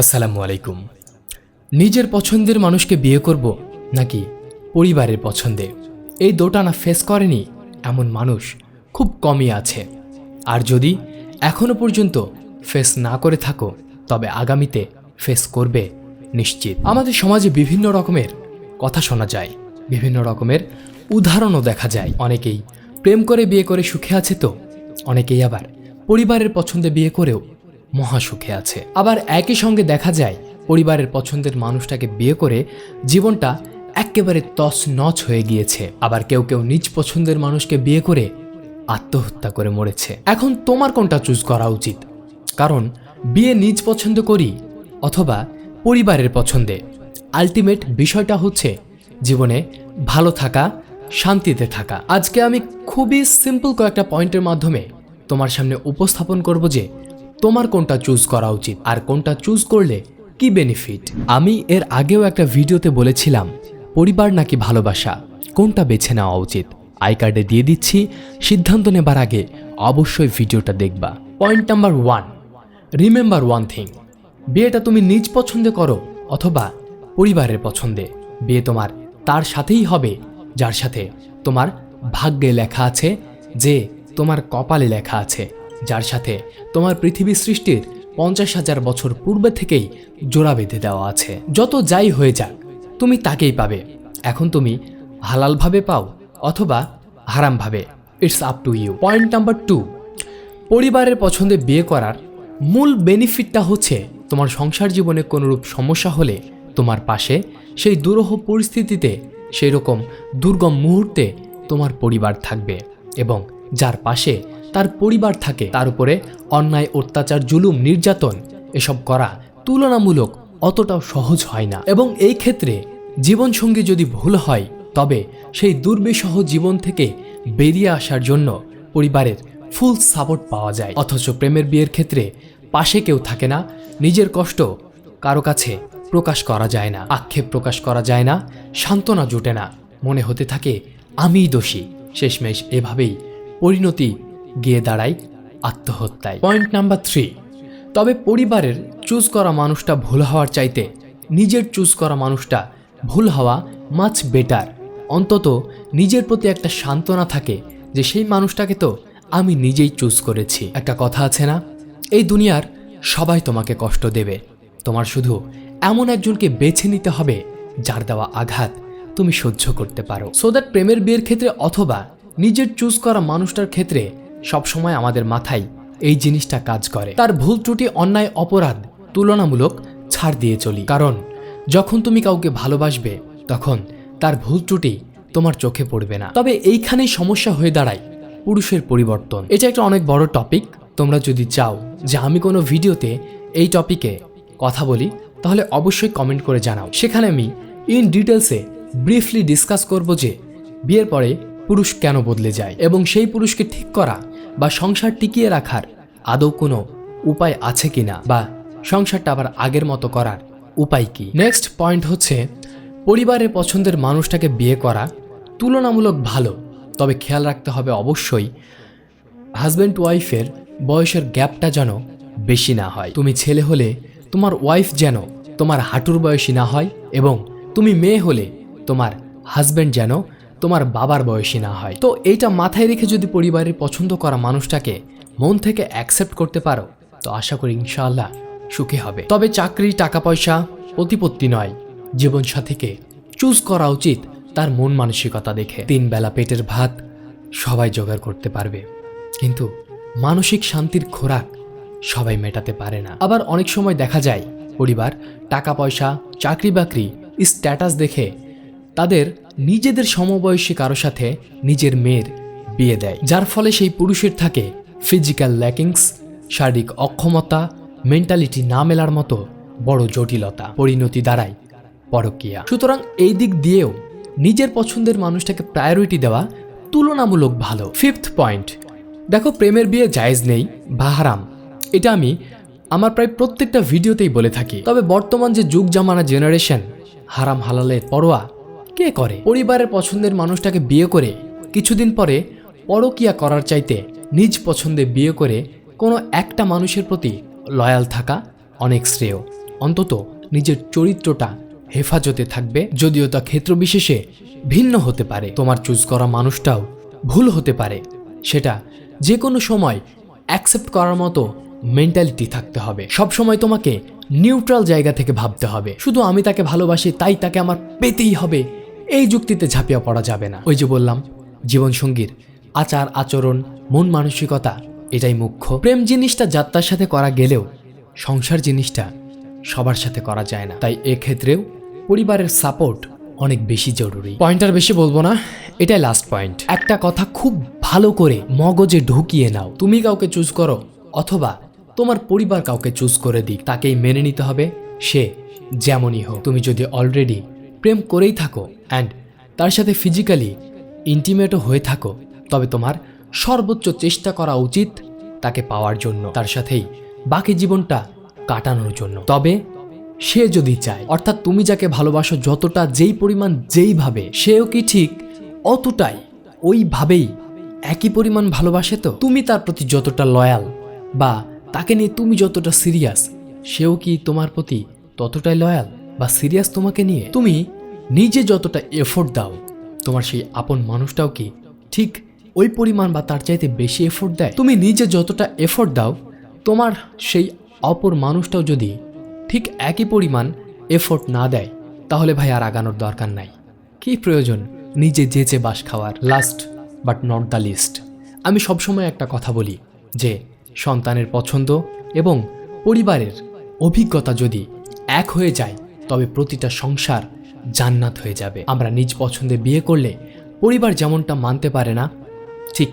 আসসালামু আলাইকুম। নিজের পছন্দের মানুষকে বিয়ে করব নাকি পরিবারের পছন্দে? এই দোটানা ফেস করেনি এমন মানুষ খুব কমই আছে। আর যদি এখনও পর্যন্ত ফেস না করে থাকো, তবে আগামীতে ফেস করবে নিশ্চিত। আমাদের সমাজে বিভিন্ন রকমের কথা শোনা যায়, বিভিন্ন রকমের উদাহরণও দেখা যায়। অনেকেই প্রেম করে বিয়ে করে সুখে আছে তো, অনেকেই আবার পরিবারের পছন্দে বিয়ে করেও মহাসুখে আছে। আবার একই সঙ্গে দেখা যায়, পরিবারের পছন্দের মানুষটাকে বিয়ে করে জীবনটা একেবারে তছ নছ হয়ে গিয়েছে। আবার কেউ কেউ নিজ পছন্দের মানুষকে বিয়ে করে আত্মহত্যা করে মরেছে। এখন তোমার কোনটা চুজ করা উচিত? কারণ, বিয়ে নিজ পছন্দ করি অথবা পরিবারের পছন্দে। আলটিমেট বিষয়টা হচ্ছে জীবনে ভালো থাকা, শান্তিতে থাকা। আজকে আমি খুবই সিম্পল কয়েকটা পয়েন্টের মাধ্যমে তোমার সামনে উপস্থাপন করব যে তোমার কোনটা চুজ করা উচিত? আর কোনটা চুজ করলে কি বেনিফিট আমি এর আগেও একটা ভিডিওতে বলেছিলাম, পরিবার নাকি ভালোবাসা, কোনটা বেছে নেওয়া উচিত? আই কার্ডে দিয়ে দিচ্ছি, সিদ্ধান্ত নেবার আগে অবশ্যই ভিডিওটা দেখবা। Point number one remember one thing বিয়েটা তুমি নিজ পছন্দে করো অথবা পরিবারের পছন্দে। বিয়ে তোমার তার সাথেই হবে, যার সাথে তোমার ভাগ্যে লেখা আছে, যে তোমার কপালে লেখা আছে। যার সাথে তোমার পৃথিবী সৃষ্টির পঞ্চাশ হাজার বছর পূর্বে থেকেই জোড়া বেঁধে দেওয়া আছে। যত যাই হয়ে যাক, তুমি তাকেই পাবে। এখন তুমি হালালভাবে পাও অথবা হারামভাবে। It's up to you point number two পরিবারের পছন্দে বিয়ে করার মূল বেনিফিটটা হচ্ছে তোমার সংসার জীবনে কোনোরূপ সমস্যা হলে তোমার পাশে সেই দুরূহ পরিস্থিতিতে সেই রকম দুর্গম মুহূর্তে তোমার পরিবার থাকবে এবং যার পাশে তার পরিবার থাকে। তার উপরে অন্যায়, অত্যাচার, জুলুম, নির্যাতন এসব করা তুলনামূলক অতটাও সহজ হয় না। এবং এই ক্ষেত্রে জীবনসঙ্গী যদি ভুল হয়, তবে সেই দুর্বিষহ জীবন থেকে বেরিয়ে আসার জন্য পরিবারের ফুল সাপোর্ট পাওয়া যায়। অথচ প্রেমের বিয়ের ক্ষেত্রে পাশে কেউ থাকে না, নিজের কষ্ট কারও কাছে প্রকাশ করা যায় না, আক্ষেপ প্রকাশ করা যায় না, সান্ত্বনা জোটে না। মনে হতে থাকে, আমিই দোষী। শেষমেশ এভাবেই পরিণতি গিয়ে দাঁড়ায় আত্মহত্যায়। পয়েন্ট নাম্বার থ্রি তবে পরিবারের চুজ করা মানুষটা ভুল হওয়ার চাইতে নিজের চুজ করা মানুষটা ভুল হওয়া মাছ বেটার অন্তত নিজের প্রতি একটা সান্ত্বনা থাকে যে সেই মানুষটাকে তো আমি নিজেই চুজ করেছি। একটা কথা আছে না? এই দুনিয়ার সবাই তোমাকে কষ্ট দেবে। তোমার শুধু এমন একজনকে বেছে নিতে হবে যার দেওয়া আঘাত তুমি সহ্য করতে পারো। সো দ্যাট প্রেমের বিয়ের ক্ষেত্রে অথবা নিজের চুজ করা মানুষটার ক্ষেত্রে সবসময় আমাদের মাথায় এই জিনিসটা কাজ করে। তার ভুল ত্রুটি, অন্যায়, অপরাধ তুলনামূলক ছাড় দিয়ে চলি। কারণ যখন তুমি কাউকে ভালোবাসবে, তখন তার ভুল ত্রুটি তোমার চোখে পড়বে না। তবে এইখানেই সমস্যা হয়ে দাঁড়ায় পুরুষের পরিবর্তন। এটা একটা অনেক বড় টপিক তোমরা যদি চাও যে আমি কোনো ভিডিওতে এই টপিকে কথা বলি, তাহলে অবশ্যই কমেন্ট করে জানাও। সেখানে আমি ইন ডিটেলসে ব্রিফলি ডিসকাস করব যে বিয়ের পরে পুরুষ কেন বদলে যায় এবং সেই পুরুষকে ঠিক করা বা সংসার টিকিয়ে রাখার আদৌ কোনো উপায় আছে কি না? বা সংসারটা আবার আগের মতো করার উপায় কি? নেক্সট পয়েন্ট হচ্ছে, পরিবারের পছন্দের মানুষটাকে বিয়ে করা তুলনামূলক ভালো। তবে খেয়াল রাখতে হবে অবশ্যই হাজব্যান্ড ওয়াইফের বয়সের গ্যাপটা যেন বেশি না হয়। তুমি ছেলে হলে তোমার ওয়াইফ যেন তোমার হাঁটুর বয়সী না হয় এবং তুমি মেয়ে হলে তোমার হাজব্যান্ড যেন তোমার বাবার বয়সী না হয়। তো এইটা মাথায় রেখে যদি পরিবারের পছন্দ করা মানুষটাকে মন থেকে অ্যাকসেপ্ট করতে পারো, তো আশা করি ইনশাআল্লাহ সুখে হবে। তবে চাকরি টাকা পয়সা প্রতিপত্তি নয়। জীবনসাথীকে চুজ করা উচিত তার মন মানসিকতা দেখে। তিন বেলা পেটের ভাত সবাই জোগাড় করতে পারবে। কিন্তু মানসিক শান্তির খোরাক সবাই মেটাতে পারে না। আবার অনেক সময় দেখা যায়, পরিবার টাকা পয়সা চাকরি বাকরি স্ট্যাটাস দেখে তাদের নিজেদের সমবয়সী কারও সাথে নিজের মেয়ের বিয়ে দেয়। যার ফলে সেই পুরুষের থাকে ফিজিক্যাল ল্যাকিংস শারীরিক অক্ষমতা মেন্টালিটি না মেলার মতো বড় জটিলতা, পরিণতি দাঁড়ায় পরকিয়া সুতরাং এই দিক দিয়েও নিজের পছন্দের মানুষটাকে প্রায়োরিটি দেওয়া তুলনামূলক ভালো। ফিফথ পয়েন্ট দেখো প্রেমের বিয়ে জায়েজ নেই বা হারাম। এটা আমি আমার প্রায় প্রত্যেকটা ভিডিওতেই বলে থাকি। তবে বর্তমান যে যুগ জামানা জেনারেশন হারাম হালালের পরোয়া কে করে। পরিবারের পছন্দের মানুষটাকে বিয়ে করে কিছুদিন পরে পরকিয়া করার চাইতে নিজ পছন্দে বিয়ে করে কোনো একটা মানুষের প্রতি লয়াল থাকা অনেক শ্রেয়। অন্তত নিজের চরিত্রটা হেফাজতে থাকবে, যদিও তা ক্ষেত্র বিশেষে ভিন্ন হতে পারে। তোমার চুজ করা মানুষটাও ভুল হতে পারে। সেটা যে কোনো সময় অ্যাকসেপ্ট করার মতো মেন্টালিটি থাকতে হবে। সব সময় তোমাকে নিউট্রাল জায়গা থেকে ভাবতে হবে। শুধু আমি তাকে ভালোবাসি, তাই তাকে আমার পেতেই হবে এই যুক্তিতে ঝাঁপিয়ে পড়া যাবে না। ওই যে বললাম, জীবনসঙ্গীর আচার, আচরণ, মন মানসিকতা, এটাই মুখ্য। প্রেম জিনিসটা যাত্রার সাথে করা গেলেও সংসার জিনিসটা সবার সাথে করা যায় না। তাই এক্ষেত্রেও পরিবারের সাপোর্ট অনেক বেশি জরুরি। পয়েন্টার বেশি বলব না, এটাই লাস্ট পয়েন্ট একটা কথা খুব ভালো করে মগজে ঢুকিয়ে নাও। তুমি কাউকে চুজ করো অথবা তোমার পরিবার কাউকে চুজ করে দিক, তাকেই মেনে নিতে হবে, সে যেমনই হোক। তুমি যদি অলরেডি প্রেম করেই থাকো অ্যান্ড তার সাথে ফিজিক্যালি ইন্টিমেটও হয়ে থাকো। তবে তোমার সর্বোচ্চ চেষ্টা করা উচিত তাকে পাওয়ার জন্য, তার সাথেই বাকি জীবনটা কাটানোর জন্য। তবে সে যদি চায়, অর্থাৎ তুমি যাকে ভালোবাসো যতটা যেই পরিমাণ যেইভাবে সেও কি ঠিক অতটাই ওইভাবেই একই পরিমাণ ভালোবাসে তো? তুমি তার প্রতি যতটা লয়াল বা তাকে নিয়ে তুমি যতটা সিরিয়াস সেও কি তোমার প্রতি ততটাই লয়াল বা সিরিয়াস তোমাকে নিয়ে? তুমি নিজে যতটা এফোর্ট দাও, তোমার সেই আপন মানুষটাও কি ঠিক ওই পরিমাণ বা তার চাইতে বেশি এফোর্ট দেয়? তুমি নিজে যতটা এফোর্ট দাও, তোমার সেই অপর মানুষটাও যদি ঠিক একই পরিমাণ এফোর্ট না দেয়, তাহলে ভাই আর আগানোর দরকার নাই। কি প্রয়োজন? নিজে যেচে বাস খাওয়ার last but not the least আমি সবসময় একটা কথা বলি যে, সন্তানের পছন্দ এবং পরিবারের অভিজ্ঞতা যদি এক হয়ে যায়, তবে প্রতিটা সংসার জান্নাত হয়ে যাবে। আমরা নিজ পছন্দে বিয়ে করলে পরিবার যেমনটা মানতে পারে না, ঠিক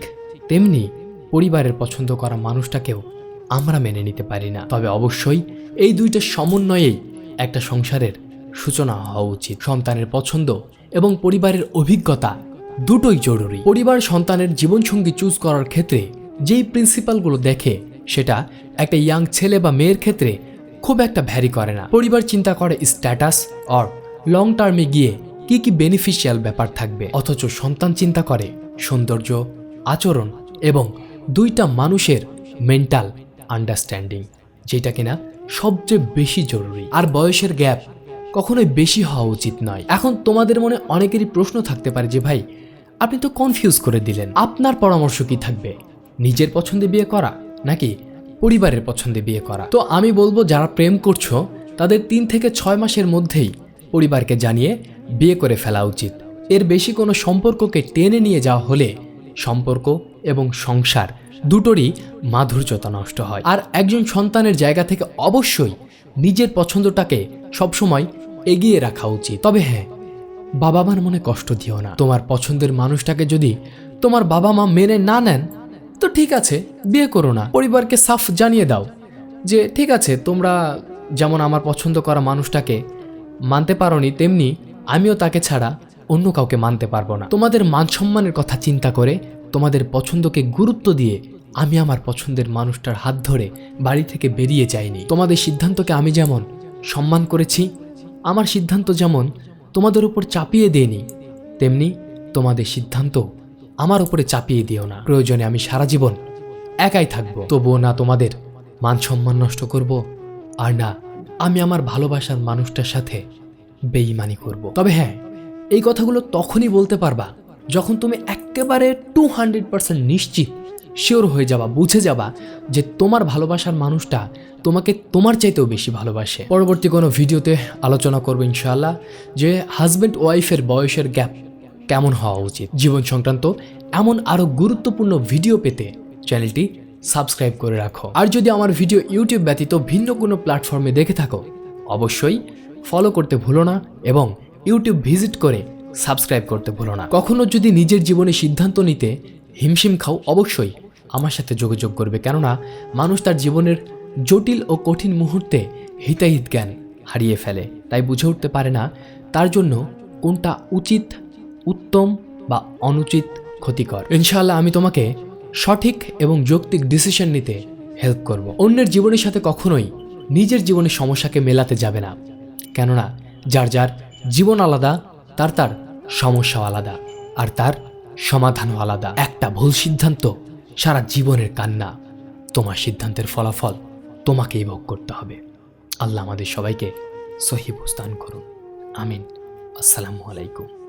তেমনি পরিবারের পছন্দ করা মানুষটাকেও আমরা মেনে নিতে পারি না। তবে অবশ্যই এই দুইটা সমন্বয়েই একটা সংসারের সূচনা হওয়া উচিত। সন্তানের পছন্দ এবং পরিবারের অভিজ্ঞতা দুটোই জরুরি। পরিবার সন্তানের জীবনসঙ্গী চুজ করার ক্ষেত্রে যেই প্রিন্সিপালগুলো দেখে সেটা একটা ইয়াং ছেলে বা মেয়ের ক্ষেত্রে খুব একটা ভ্যারি করে না। পরিবার চিন্তা করে স্ট্যাটাস অর লং টার্মে গিয়ে কি কি বেনিফিশিয়াল ব্যাপার থাকবে? অথচ সন্তান চিন্তা করে, সৌন্দর্য, আচরণ এবং দুইটা মানুষের মেন্টাল আন্ডারস্ট্যান্ডিং যেটা কিনা সবচেয়ে বেশি জরুরি। আর বয়সের গ্যাপ কখনোই বেশি হওয়া উচিত নয়। এখন তোমাদের মনে অনেকেরই প্রশ্ন থাকতে পারে যে, ভাই, আপনি তো কনফিউজ করে দিলেন। আপনার পরামর্শ কি থাকবে? নিজের পছন্দে বিয়ে করা নাকি পরিবারের পছন্দে বিয়ে করা? তো আমি বলব, যারা প্রেম করছ, তাদের তিন থেকে ছয় মাসের মধ্যেই পরিবারকে জানিয়ে বিয়ে করে ফেলা উচিত। এর বেশি কোনো সম্পর্ককে টেনে নিয়ে যাওয়া হলে সম্পর্ক এবং সংসার দুটোরই মাধুর্যতা নষ্ট হয়। আর একজন সন্তানের জায়গা থেকে অবশ্যই নিজের পছন্দটাকে সবসময় এগিয়ে রাখা উচিত। তবে হ্যাঁ বাবা মার মনে কষ্ট দিও না। তোমার পছন্দের মানুষটাকে যদি তোমার বাবা মা মেনে না নেন, তো ঠিক আছে, বিয়ে করো না। পরিবারকে সাফ জানিয়ে দাও যে, ঠিক আছে, তোমরা যেমন আমার পছন্দ করা মানুষটাকে মানতে পারোনি তেমনি আমিও তাকে ছাড়া অন্য কাউকে মানতে পারব না। তোমাদের মান সম্মানের কথা চিন্তা করে তোমাদের পছন্দকে গুরুত্ব দিয়ে আমি আমার পছন্দের মানুষটার হাত ধরে বাড়ি থেকে বেরিয়ে যাইনি। তোমাদের সিদ্ধান্তকে আমি যেমন সম্মান করেছি, আমার সিদ্ধান্ত যেমন তোমাদের উপর চাপিয়ে দেয়নি, তেমনি তোমাদের সিদ্ধান্ত আমার উপরে চাপিয়ে দিও না। প্রয়োজনে আমি সারা জীবন একাই থাকব। তবুও না তোমাদের মান সম্মান নষ্ট করব, আর না আমি আমার ভালোবাসার মানুষটার সাথে বেইমানি করব। তবে হ্যাঁ এই কথাগুলো তখনই বলতে পারবা যখন তুমি একেবারে টু হান্ড্রেড পার্সেন্ট নিশ্চিত শিওর হয়ে যাবা, বুঝে যাবা যে তোমার ভালোবাসার মানুষটা তোমাকে তোমার চাইতেও বেশি ভালোবাসে। পরবর্তী কোনো ভিডিওতে আলোচনা করব ইনশাআল্লাহ যে হাজব্যান্ড ওয়াইফের বয়সের গ্যাপ কেমন হওয়া উচিত। জীবন সংক্রান্ত এমন আরও গুরুত্বপূর্ণ ভিডিও পেতে চ্যানেলটি সাবস্ক্রাইব করে রাখো। আর যদি আমার ভিডিও ইউটিউব ব্যতীত ভিন্ন কোনো প্ল্যাটফর্মে দেখে থাকো, অবশ্যই ফলো করতে ভুলো না এবং ইউটিউব ভিজিট করে সাবস্ক্রাইব করতে ভুলো না। কখনো যদি নিজের জীবনে সিদ্ধান্ত নিতে হিমশিম খাও, অবশ্যই আমার সাথে যোগাযোগ করবে। কেননা মানুষ তার জীবনের জটিল ও কঠিন মুহূর্তে হিতাহিত জ্ঞান হারিয়ে ফেলে। তাই বুঝে উঠতে পারে না তার জন্য কোনটা উচিত, উত্তম বা অনুচিত ক্ষতিকর। ইনশাআল্লাহ আমি তোমাকে সঠিক এবং যৌক্তিক ডিসিশন নিতে হেল্প করব। অন্যের জীবনের সাথে কখনোই নিজের জীবনের সমস্যাকে মেলাতে যাবে না। কেননা যার যার জীবন আলাদা, তার তার সমস্যাও আলাদা আর তার সমাধানও আলাদা। একটা ভুল সিদ্ধান্ত সারা জীবনের কান্না তোমার সিদ্ধান্তের ফলাফল তোমাকেই ভোগ করতে হবে। আল্লাহ আমাদের সবাইকে সহি বুঝদান করুন। আমিন। আসসালামু আলাইকুম।